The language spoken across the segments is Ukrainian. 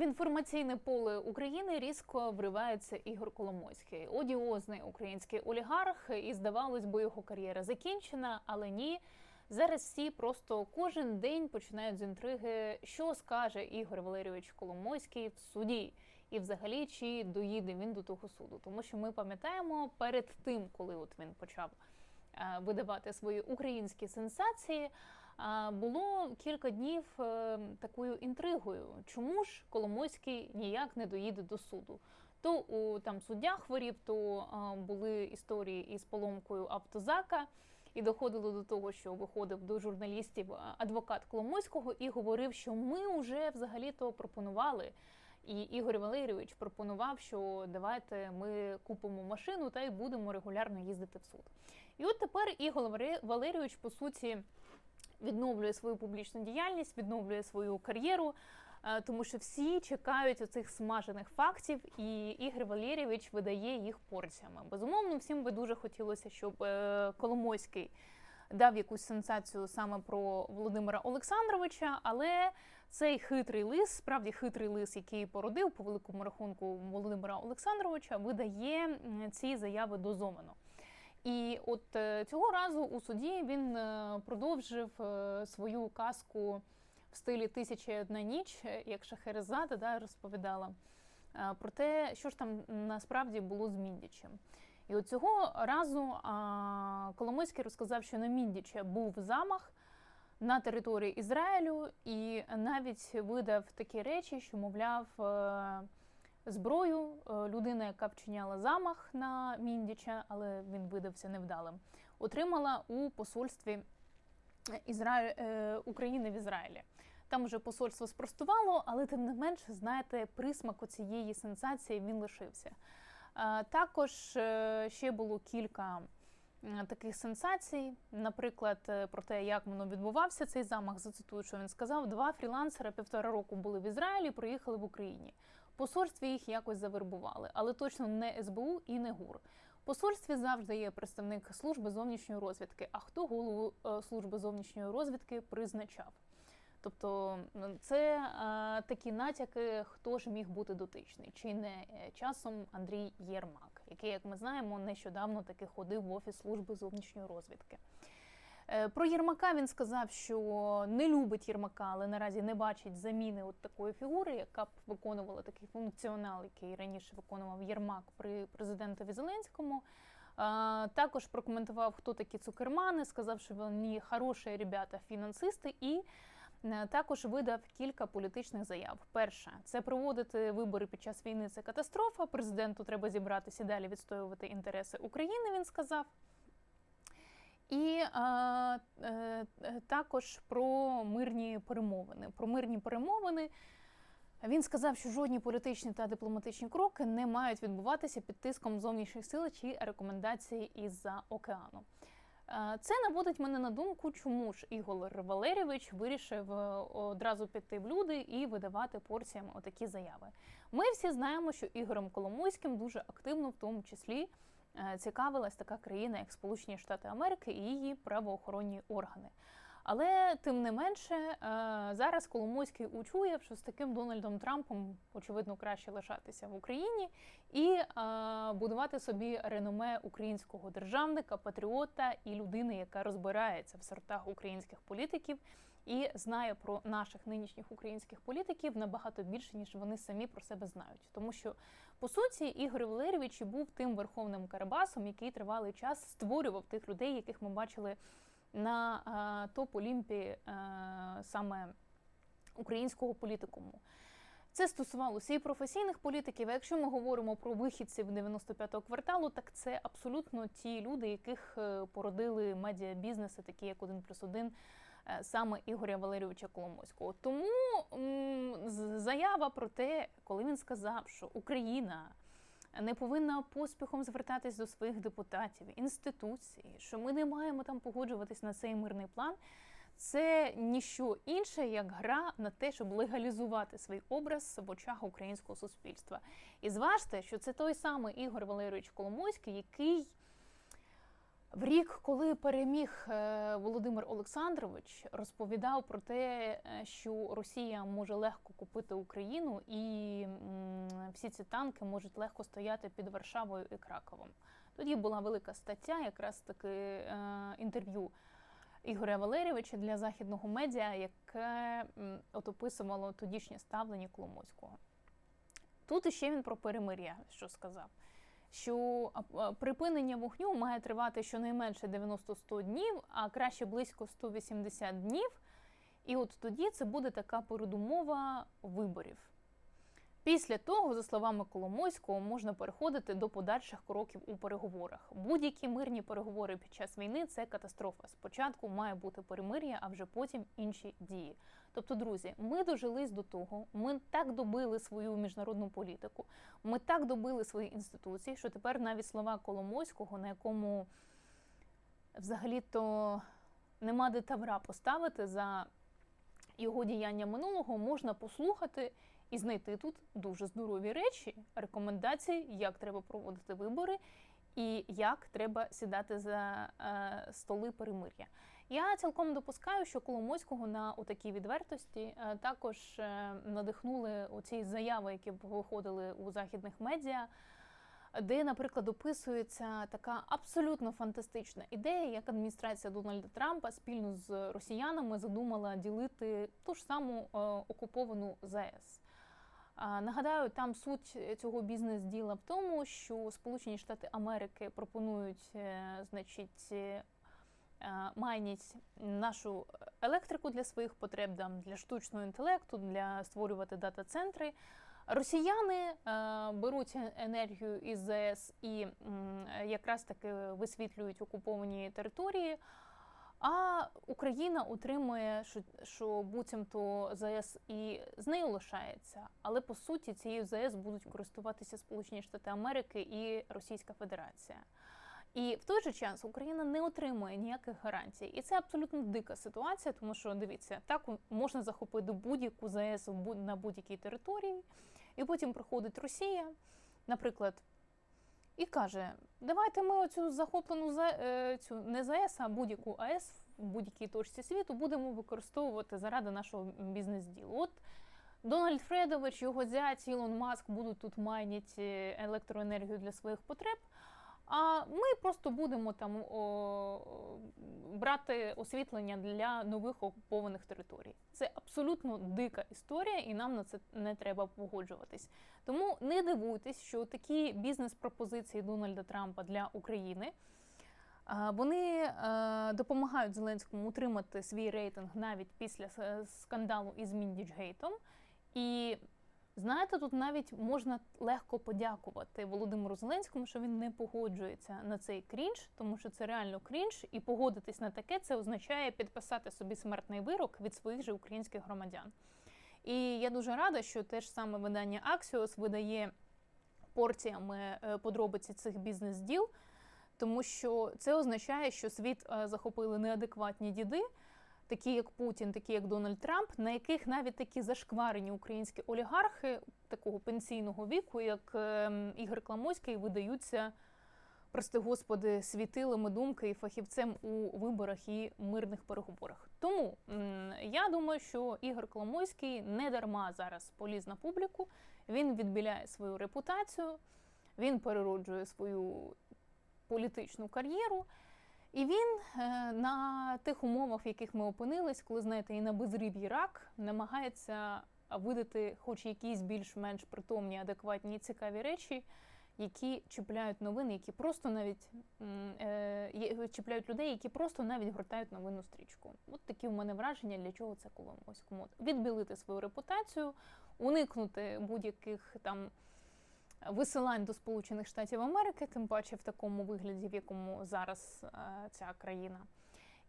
В інформаційне поле України різко вривається Ігор Коломойський, одіозний український олігарх, і здавалось би, його кар'єра закінчена, але ні. Зараз всі просто кожен день починають з інтриги, що скаже Ігор Валерійович Коломойський в суді, і взагалі чи доїде він до того суду. Тому що ми пам'ятаємо перед тим, коли от він почав е, видавати свої українські сенсації. Було кілька днів е, такою інтригою, чому ж Коломойський ніяк не доїде до суду. То у там суддя хворів, то а, були історії із поломкою автозака, і доходило до того, що виходив до журналістів адвокат Коломойського і говорив, що ми вже взагалі-то пропонували. І Ігор Валерійович пропонував, що давайте ми купимо машину та й будемо регулярно їздити в суд. І от тепер Ігор Валерійович, по суті, відновлює свою публічну діяльність, відновлює свою кар'єру, е, тому що всі чекають оцих смажених фактів, і Ігор Валерійович видає їх порціями. Безумовно, всім би дуже хотілося, щоб е, Коломойський дав якусь сенсацію саме про Володимира Олександровича, але цей хитрий лис, справді хитрий лис, який породив по великому рахунку Володимира Олександровича, видає ці заяви дозовано. І от е, цього разу у суді він е, продовжив е, свою казку в стилі Тисяча і одна ніч, як Шахерезада да, розповідала про те, що ж там насправді було з Міндічем. І от цього разу Коломойський розказав, що на Міндіча був замах на території Ізраїлю, і навіть видав такі речі, що, мовляв, зброю е, людина, яка вчиняла замах на Міндіча, але він видався невдалим, отримала у посольстві Ізраїль, е, України в Ізраїлі. Там уже посольство спростувало, але тим не менш, знаєте, присмак цієї сенсації він лишився. Е, Також е, ще було кілька е, таких сенсацій. Наприклад, е, про те, як воно відбувався цей замах. Зацитую, що він сказав: два фрілансера півтора року були в Ізраїлі, приїхали в Україні. Посольстві їх якось завербували, але точно не СБУ і не ГУР. Посольстві завжди є представник служби зовнішньої розвідки. А хто голову е, служби зовнішньої розвідки призначав? Тобто це е, такі натяки, хто ж міг бути дотичний, чи не е, часом Андрій Єрмак, який, як ми знаємо, нещодавно таки ходив в офіс служби зовнішньої розвідки. Е, Про Єрмака він сказав, що не любить Єрмака, але наразі не бачить заміни от такої фігури, яка б виконувала такий функціонал, який раніше виконував Єрмак при президентові Зеленському. Також прокоментував, хто такі цукермани, сказав, що вони хороші ребята, фінансисти, і е, також видав кілька політичних заяв. Перша це проводити вибори під час війни. Це катастрофа. Президенту треба зібратися далі відстоювати інтереси України. Він сказав. І е, е, також про мирні перемовини. Про мирні перемовини він сказав, що жодні політичні та дипломатичні кроки не мають відбуватися під тиском зовнішніх сил чи рекомендацій із-за океану. Е, Це наводить мене на думку, чому ж Ігор Валерійович вирішив е, одразу піти в люди і видавати порціями отакі заяви. Ми всі знаємо, що Ігорем Коломойським дуже активно, в тому числі, цікавилась така країна, як Сполучені Штати Америки і її правоохоронні органи. Але тим не менше, е, зараз Коломойський учує, що з таким Дональдом Трампом очевидно краще лишатися в Україні і е, будувати собі реноме українського державника, патріота і людини, яка розбирається в сортах українських політиків і знає про наших нинішніх українських політиків набагато більше, ніж вони самі про себе знають. Тому що по суті Ігор Валерійович був тим верховним Карабасом, який тривалий час створював тих людей, яких ми бачили на е, топ Олімпі е, саме українського політикуму. Це стосувалося і професійних політиків. Якщо ми говоримо про вихідців 95-го кварталу, так це абсолютно ті люди, яких е, породили медіабізнеси, такі як один плюс один, саме Ігоря Валерійовича Коломойського. Тому заява про те, коли він сказав, що Україна не повинна поспіхом звертатись до своїх депутатів, інституцій, що ми не маємо там погоджуватись на цей мирний план. Це ніщо інше, як гра на те, щоб легалізувати свій образ в очах українського суспільства. І зважте, що це той самий Ігор Валерійович Коломойський, який В рік, коли переміг е, Володимир Олександрович, розповідав про те, е, що Росія може легко купити Україну, і всі ці танки можуть легко стояти під Варшавою і Краковом. Тоді була велика стаття, якраз таки е, інтерв'ю Ігоря Валерійовича для західного медіа, яке от описувало тодішнє ставлення Коломойського. Тут іще він про перемир'я, що сказав. Що припинення вогню має тривати щонайменше 90-100 днів, а краще близько 180 днів. І от тоді це буде така передумова виборів. Після того, за словами Коломойського, можна переходити до подальших кроків у переговорах. Будь-які мирні переговори під час війни це катастрофа. Спочатку має бути перемир'я, а вже потім інші дії. Тобто, друзі, ми дожились до того, ми так добили свою міжнародну політику, ми так добили свої інституції, що тепер навіть слова Коломойського, на якому взагалі-то нема де тавра поставити за його діяння минулого, можна послухати і знайти тут дуже здорові речі, рекомендації, як треба проводити вибори і як треба сідати за е, столи перемир'я. Я цілком допускаю, що Коломойського на отакій відвертості е, також е, надихнули оці заяви, які виходили у західних медіа. Де, наприклад, описується така абсолютно фантастична ідея, як адміністрація Дональда Трампа спільно з росіянами задумала ділити ту ж саму е, окуповану ЗАЕС. Нагадаю, там суть цього бізнес-діла в тому, що Сполучені Штати Америки пропонують, е, значить, е, майніть нашу електрику для своїх потреб, для штучного інтелекту, для створювати дата-центри. Росіяни е, беруть енергію із ЗАЕС і якраз таки висвітлюють окуповані території. А Україна утримує, що, що буцімто ЗАЕС і з нею лишається, але по суті цією ЗАЕС будуть користуватися Сполучені Штати Америки і Російська Федерація. І в той же час Україна не отримує ніяких гарантій, і це абсолютно дика ситуація, тому що дивіться, так можна захопити будь-яку будь- на будь-якій території, і потім приходить Росія, наприклад, і каже: давайте ми оцю захоплену за е, цю не ЗАЕС, а будь-яку АЕС в будь-якій точці світу будемо використовувати заради нашого бізнес-ділу. От Дональд Фредович, його зять Ілон Маск будуть тут майняти електроенергію для своїх потреб. А ми просто будемо там о, брати освітлення для нових окупованих територій. Це абсолютно дика історія, і нам на це не треба погоджуватись. Тому не дивуйтесь, що такі бізнес-пропозиції Дональда Трампа для України. Вони допомагають Зеленському утримати свій рейтинг навіть після скандалу із Міндічгейтом. І знаєте, тут навіть можна легко подякувати Володимиру Зеленському, що він не погоджується на цей крінж, тому що це реально крінж, і погодитись на таке це означає підписати собі смертний вирок від своїх же українських громадян. І я дуже рада, що те ж саме видання Axios видає порціями е, подробиці цих бізнес-діл, тому що це означає, що світ е, захопили неадекватні діди, такі як Путін, такі як Дональд Трамп, на яких навіть такі зашкварені українські олігархи такого пенсійного віку, як е, Ігор Кламойський, видаються, прости господи, світилами думки і фахівцем у виборах і мирних переговорах. Тому я думаю, що Ігор Коломойський не дарма зараз поліз на публіку. Він відбіляє свою репутацію, він перероджує свою політичну кар'єру. І він е, на тих умовах, в яких ми опинились, коли знаєте, і на безриб'ї рак намагається видати хоч якісь більш-менш притомні, адекватні, цікаві речі, які чіпляють новини, які просто навіть е, чіпляють людей, які просто навіть гортають новинну стрічку. От такі в мене враження, для чого це Коломойському. От Відбілити свою репутацію, уникнути будь-яких там висилань до Сполучених Штатів Америки, тим паче в такому вигляді, в якому зараз е, ця країна.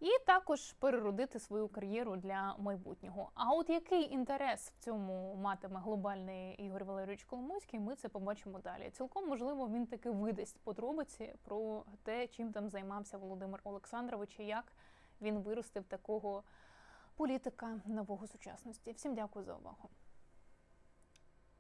І також переродити свою кар'єру для майбутнього. А от який інтерес в цьому матиме глобальний Ігор Валерійович Коломойський, ми це побачимо далі. Цілком можливо, він таки видасть подробиці про те, чим там займався Володимир Олександрович і як він виростив такого політика нового сучасності. Всім дякую за увагу.